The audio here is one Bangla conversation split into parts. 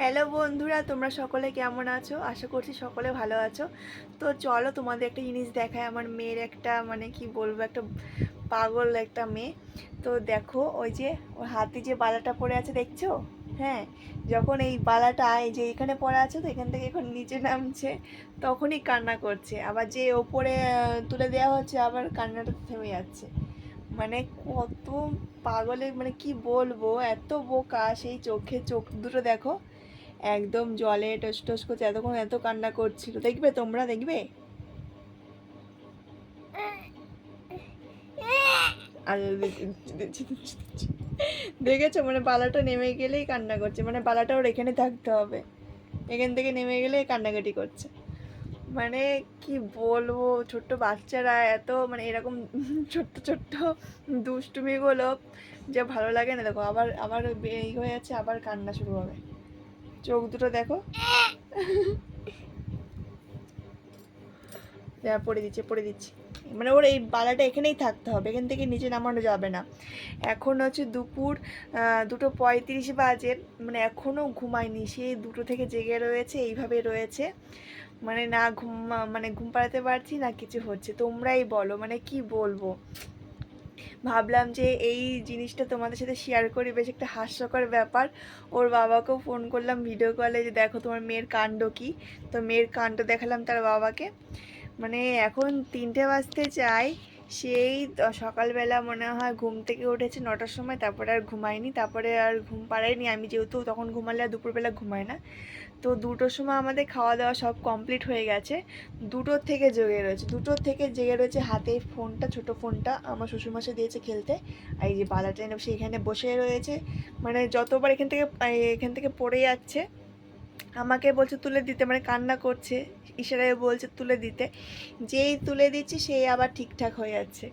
হ্যালো বন্ধুরা, তোমরা সকলে কেমন আছো? আশা করছি সকলে ভালো আছো। তো চলো তোমাদের একটা জিনিস দেখায় আমার মেয়ের একটা মানে কি বলব, একটা পাগল একটা মেয়ে। তো দেখো, ওই যে ওর হাতে যে বালাটা পড়ে আছে, দেখছ? হ্যাঁ যখন এই বালাটা, এই যে এখানে পড়ে আছে তো, এখান থেকে এখন নিচে নামছে, তখনই কান্না করছে। আবার যে ওপরে তুলে দেওয়া হচ্ছে, আবার কান্নাটা থেমে যাচ্ছে। মানে কত পাগলে মানে কি বলব, এত বোকা, সেই চোখে চোখ দুটো দেখো। একদম জলে টস টস করছে, এতক্ষণ এত কান্না করছিল। দেখবে তোমরা, দেখবে? আর। দেখেছ? মানে বালাটা নেমে গেলেই কান্না করছে। মানে বালাটা ওর এখানে থাকতে হবে। এখান থেকে নেমে গেলেই কান্নাকাটি করছে। মানে কি বলব? ছোট্ট বাচ্চারা এত মানে এরকম ছোট্ট ছোট্ট দুষ্টুমিগুলো যে ভালো লাগে না। দেখো, আবার আবার এই হয়ে যাচ্ছে, আবার কান্না শুরু হবে। চোখ দুটো দেখো। পড়ে দিচ্ছে, পড়ে দিচ্ছি। মানে ওর এই বালাটা এখানেই থাকতে হবে, এখান থেকে নিচে নামানো যাবে না। এখন হচ্ছে দুপুর দুটো পঁয়ত্রিশ বাজে মানে এখনও ঘুমায়নি। সে দুটো থেকে জেগে রয়েছে, এইভাবে রয়েছে। মানে না ঘুম মানে ঘুম পাড়াতে পারছি না, কিছু হচ্ছে। তোমরাই বলো মানে কি বলব? ভাবলাম যে এই জিনিসটা তোমাদের সাথে শেয়ার করি, বেশ একটা হাস্যকর ব্যাপার। ওর বাবাকেও ফোন করলাম ভিডিও কলে যে দেখো তোমার মেয়ের কাণ্ড কি? তো মেয়ের কাণ্ড দেখালাম তার বাবাকে। মানে এখন তিনটে বাজতে চাই সেই সকালবেলা মনে হয় ঘুম থেকে উঠেছে নটার সময়, তারপরে আর ঘুমায়নি, তারপরে আর ঘুম পাড়ায়নি। আমি যেহেতু তখন ঘুমালে আর দুপুরবেলা ঘুমায় না। তো দুটোর সময় আমাদের খাওয়া দাওয়া সব কমপ্লিট হয়ে গেছে। দুটোর থেকে জেগে রয়েছে। দুটোর থেকে জেগে রয়েছে হাতে ফোনটা, ছোট ফোনটা। আমার শ্বশুরমশাই দিয়েছে খেলতে। আর এই যে বালাটা এনে সেখানে বসে রয়েছে। মানে যতবার এখান থেকে এখান থেকে পড়ে যাচ্ছে, আমাকে বলছে তুলে দিতে। মানে কান্না করছে। ইশারায় বলছে তুলে দিতে। যেই তুলে দিচ্ছি, সেই আবার ঠিকঠাক হয়ে যাচ্ছে।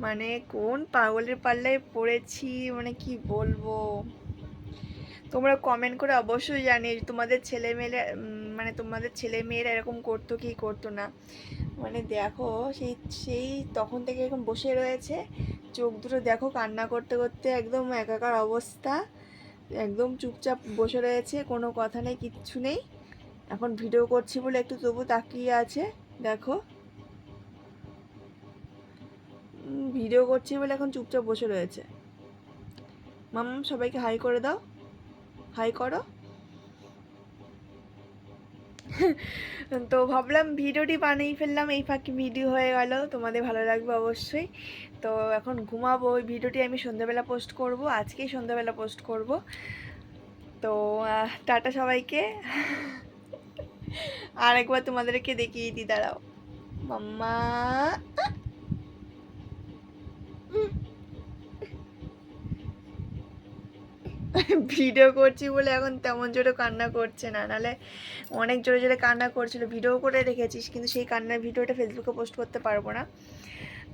মানে কোন পাগলের পাল্লায় পড়েছি মানে কি বলব? তোমরা কমেন্ট করে অবশ্যই জানিয়ে তোমাদের ছেলে মেয়েরা মানে তোমাদের ছেলে মেয়েরা এরকম করতো কি করতো না। মানে দেখো, সেই সেই তখন থেকে এরকম বসে রয়েছে। চোখ দুটো দেখো কান্না করতে করতে একদম একাকার অবস্থা। একদম চুপচাপ বসে রয়েছে, কোনো কথা নেই, কিচ্ছু নেই। এখন ভিডিও করছি বলে একটু তবু তাকিয়ে আছে, দেখো। ভিডিও করছি বলে এখন চুপচাপ বসে রয়েছে। মাম, সবাইকে হাই করে দাও। হাই করো। তো ভাবলাম ভিডিওটি বানিয়ে ফেললাম, এই ফাঁকি ভিডিও হয়ে গেল। তোমাদের ভালো লাগবে অবশ্যই। তো এখন ঘুমাবো, ওই ভিডিওটি আমি সন্ধ্যাবেলা পোস্ট করব, আজকেই সন্ধ্যাবেলা পোস্ট করব। তো টাটা সবাইকে। আর একবার তোমাদেরকে দেখিয়ে দিই, দাঁড়াও। মাম্মা। ভিডিও করছি বলে এখন তেমন জোরে কান্না করছে না। নাহলে অনেক জোরে জোরে কান্না করছিল, ভিডিও করে রেখেছিস, কিন্তু সেই কান্নার ভিডিওটা ফেসবুকে পোস্ট করতে পারব না।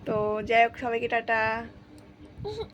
তো যাই হোক, সবাইকে টাটা।